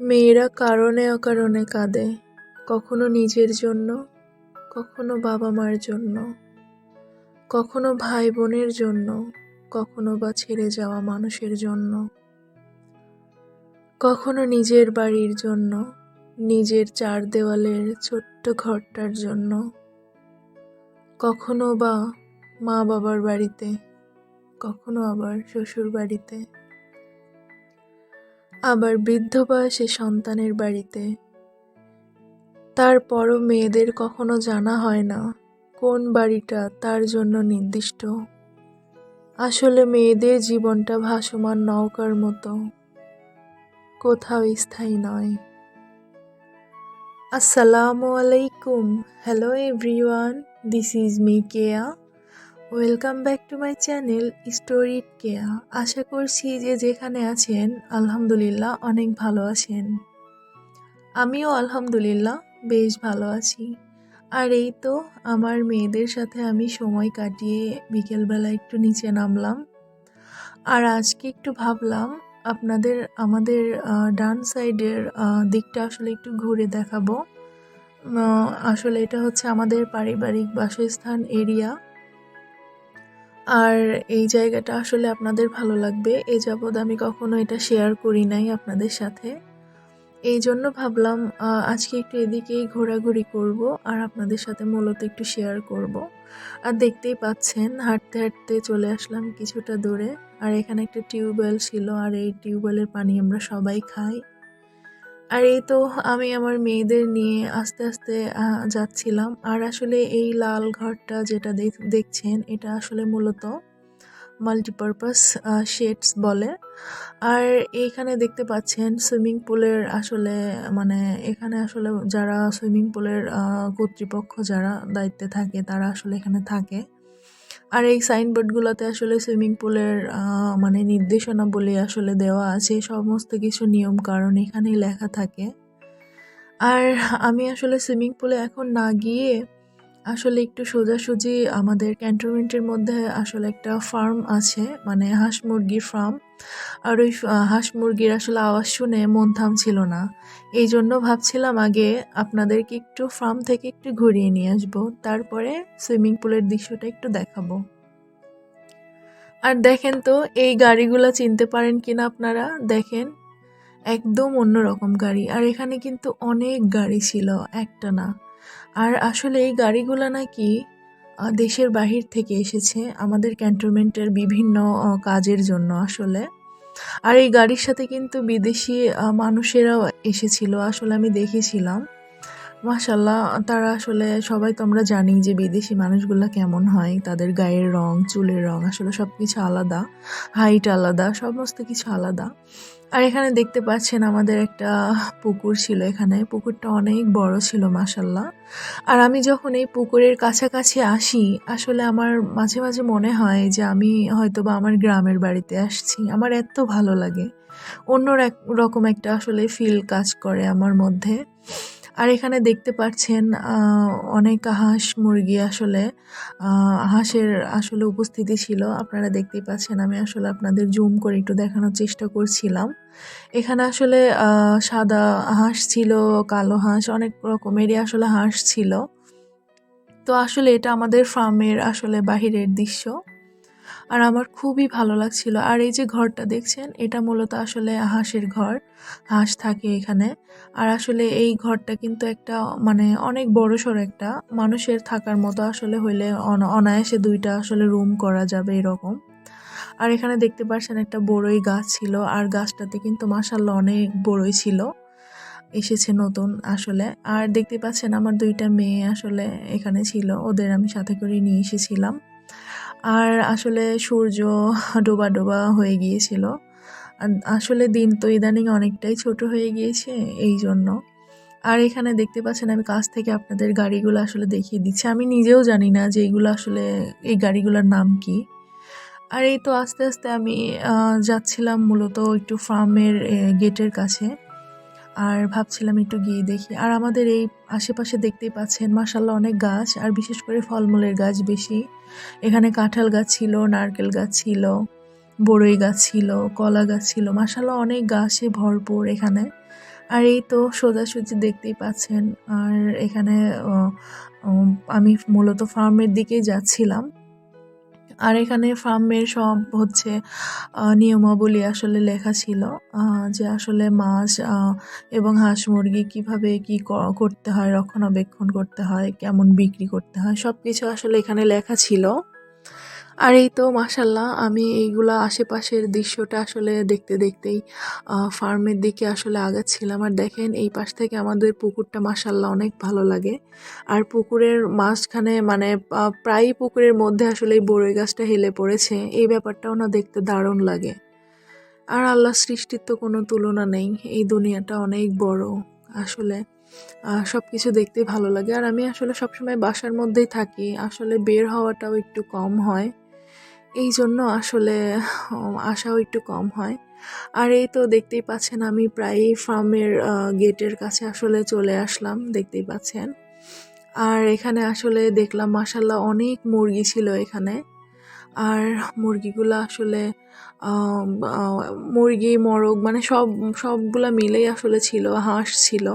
মেয়েরা কারণে অকারণে কাঁদে, কখনো নিজের জন্য, কখনো বাবা মার জন্য, কখনো ভাই বোনের জন্য, কখনো বা ছেড়ে যাওয়া মানুষের জন্য, কখনো নিজের বাড়ির জন্য, নিজের চার দেওয়ালের ছোট্ট ঘরটার জন্য, কখনো বা মা বাবার বাড়িতে, কখনো আবার শ্বশুর বাড়িতে আবার বৃদ্ধ বয়সে সন্তানের বাড়িতে। তারপরও মেয়েদের কখনো জানা হয় না কোন বাড়িটা তার জন্য নির্দিষ্ট। আসলে মেয়েদের জীবনটা ভাসমান নৌকার মতো, কোথাও স্থায়ী নয়। আসসালামু আলাইকুম, hello everyone, this is me Keya. Welcome back to my channel story Keya আশা করছি যে যেখানে আছেন, আলহামদুলিল্লাহ অনেক ভালো আছেন। আমিও আলহামদুলিল্লাহ বেশ ভালো আছি। আর এই তো আমার মেয়েদের সাথে আমি সময় কাটিয়ে বিকেলবেলা একটু নিচে নামলাম। আর আজকে একটু ভাবলাম, আপনাদের, আমাদের ডান সাইডের দিকটা আসলে একটু ঘুরে দেখাবো। আসলে এটা হচ্ছে আমাদের পারিবারিক বাসস্থান এরিয়া। আর এই জায়গাটা আসলে আপনাদের ভালো লাগবে। এ যাবৎ আমি কখনো এটা শেয়ার করি নাই আপনাদের সাথে। এই জন্য ভাবলাম আজকে একটু এদিকেই ঘোরাঘুরি করব আর আপনাদের সাথে মূলত একটু শেয়ার করব। আর দেখতেই পাচ্ছেন, হাঁটতে হাঁটতে চলে আসলাম কিছুটা দূরে। আর এখানে একটা টিউবওয়েল ছিল আর এই টিউবওয়েলের পানি আমরা সবাই খাই। আর এই তো আমি আমার মেয়েদের নিয়ে আস্তে আস্তে যাচ্ছিলাম। আর আসলে এই লাল ঘরটা যেটা দেখছেন, এটা আসলে মূলত মাল্টিপারপাস শেডস বলে। আর এইখানে দেখতে পাচ্ছেন সুইমিং পুলের আসলে মানে এখানে আসলে যারা সুইমিং পুলের কর্তৃপক্ষ যারা দায়িত্বে থাকে, তারা আসলে এখানে থাকে। আর এই সাইনবোর্ডগুলোতে আসলে সুইমিং পুলের মানে নির্দেশনা বলে আসলে দেওয়া আছে, সমস্ত কিছু নিয়ম কারণ এখানেই লেখা থাকে। আর আমি আসলে সুইমিং পুলে এখন না গিয়ে আসলে একটু সোজাসুজি আমাদের ক্যান্টনমেন্টের মধ্যে আসলে একটা ফার্ম আছে মানে হাঁস মুরগির ফার্ম। আর ওই হাঁস মুরগির আসলে আওয়াজ শুনে মন থাম ছিল না। এই জন্য ভাবছিলাম আগে আপনাদেরকে একটু ফার্ম থেকে একটু ঘুরিয়ে নিয়ে আসব, তারপরে সুইমিং পুলের দৃশ্যটা একটু দেখাবো। আর দেখেন তো, এই গাড়িগুলো চিনতে পারেন কিনা আপনারা? দেখেন, একদম অন্যরকম গাড়ি। আর এখানে কিন্তু অনেক গাড়ি ছিল, একটা না। আর আসলে এই গাড়িগুলো নাকি দেশের বাহির থেকে এসেছে আমাদের ক্যান্টনমেন্টের বিভিন্ন কাজের জন্য আসলে। আর এই গাড়ির সাথে কিন্তু বিদেশি মানুষেরাও এসেছিল, আসলে আমি দেখেছিলাম। মাসাল্লাহ তারা আসলে সবাই তো আমরা জানি যে বিদেশি মানুষগুলো কেমন হয়। তাদের গায়ের রং, চুলের রং আসলে সব কিছু আলাদা হাইট আলাদা, সমস্ত কিছু আলাদা। আর এখানে দেখতে পাচ্ছেন আমাদের একটা পুকুর ছিল এখানে। পুকুরটা অনেক বড় ছিল মাসাল্লাহ আর আমি যখন এই পুকুরের কাছাকাছি আসি, আসলে আমার মাঝে মাঝে মনে হয় যে আমি হয়তো বা আমার গ্রামের বাড়িতে আসছি। আমার এত ভালো লাগে। অন্য রকম একটা আসলে ফিল কাজ করে আমার মধ্যে। আর এখানে দেখতে পাচ্ছেন অনেক হাঁস মুরগি আসলে হাঁসের আসলে উপস্থিতি ছিল। আপনারা দেখতেই পাচ্ছেন, আমি আসলে আপনাদের জুম করে একটু দেখানোর চেষ্টা করছিলাম। এখানে আসলে সাদা হাঁস ছিল, কালো হাঁস, অনেক রকমেরই আসলে হাঁস ছিল। তো আসলে এটা আমাদের ফার্মের আসলে বাহিরের দৃশ্য। আর আমার খুবই ভালো লাগছিল। আর এই যে ঘরটা দেখছেন, এটা মূলত আসলে হাঁসের ঘর। হাঁস থাকে এখানে। আর আসলে এই ঘরটা কিন্তু একটা মানে অনেক বড় সড়ো একটা। মানুষের থাকার মতো আসলে হইলে অনায়াসে দুইটা আসলে রুম করা যাবে এরকম। আর এখানে দেখতে পাচ্ছেন একটা বড়ই গাছ ছিল। আর গাছটাতে কিন্তু মাসাল্লাহ অনেক বড়ই ছিল। এসেছে নতুন আসলে। আর দেখতে পাচ্ছেন আমার দুইটা মেয়ে আসলে এখানে ছিল। ওদের আমি সাথে করে নিয়ে এসেছিলাম। আর আসলে সূর্য ডোবা ডোবা হয়ে গিয়েছিল। আসলে দিন তো ইদানিং অনেকটাই ছোট হয়ে গিয়েছে এই জন্য। আর এখানে দেখতে পাচ্ছেন আমি কাছ থেকে আপনাদের গাড়িগুলো আসলে দেখিয়ে দিচ্ছি। আমি নিজেও জানি না যে এইগুলো আসলে এই গাড়িগুলোর নাম কি। আর এই তো আস্তে আস্তে আমি যাচ্ছিলাম মূলত একটু ফার্মের গেটের কাছে। আর ভাবছিলাম একটু গিয়ে দেখি। আর আমাদের এই আশেপাশে দেখতেই পাচ্ছেন মাসাল্লাহ অনেক গাছ, আর বিশেষ করে ফলমূলের গাছ বেশি। এখানে কাঁঠাল গাছ ছিল, নারকেল গাছ ছিল, বড়ই গাছ ছিল, কলা গাছ ছিল মাসাল্লাহ অনেক গাছে ভরপুর এখানে। আর এই তো সোজাসুজি দেখতেই পাচ্ছেন, আর এখানে আমি মূলত ফার্মের দিকেই যাচ্ছিলাম। আর এখানে ফার্মের সব হচ্ছে নিয়মাবলী আসলে লেখা ছিল যে আসলে মাছ এবং হাঁস মুরগি কীভাবে কি করতে হয়, রক্ষণাবেক্ষণ করতে হয়, কেমন বিক্রি করতে হয় সব কিছু আসলে এখানে লেখা ছিল। আর এই তো মাসাল্লাহ আমি এইগুলা আশেপাশের দৃশ্যটা আসলে দেখতে দেখতেই ফার্মের দিকে আসলে আগাচ্ছিলাম। আর দেখেন এই পাশ থেকে আমাদের পুকুরটা মাসাল্লাহ অনেক ভালো লাগে। আর পুকুরের মাঝখানে মানে আহ, প্রায়ই পুকুরের মধ্যে আসলে এই বড়ই গাছটা হেলে পড়েছে। এই ব্যাপারটাও না দেখতে দারুণ লাগে। আর আল্লাহ সৃষ্টির তো কোনো তুলনা নেই এই দুনিয়াটা অনেক বড় আসলে। সব কিছু দেখতে ভালো লাগে। আর আমি আসলে সবসময় বাসার মধ্যেই থাকি আসলে বের হওয়াটাও একটু কম হয়। এই জন্য আসলে আসাও একটু কম হয়। আর এই তো দেখতেই পাচ্ছেন আমি প্রায়ই ফার্মের গেটের কাছে আসলে চলে আসলাম, দেখতেই পাচ্ছেন। আর এখানে আসলে দেখলাম মাসাল্লাহ অনেক মুরগি ছিল এখানে। আর মুরগিগুলো আসলে মুরগি, মরগ মানে সব, সবগুলা মিলেই আসলে ছিল, হাঁস ছিল।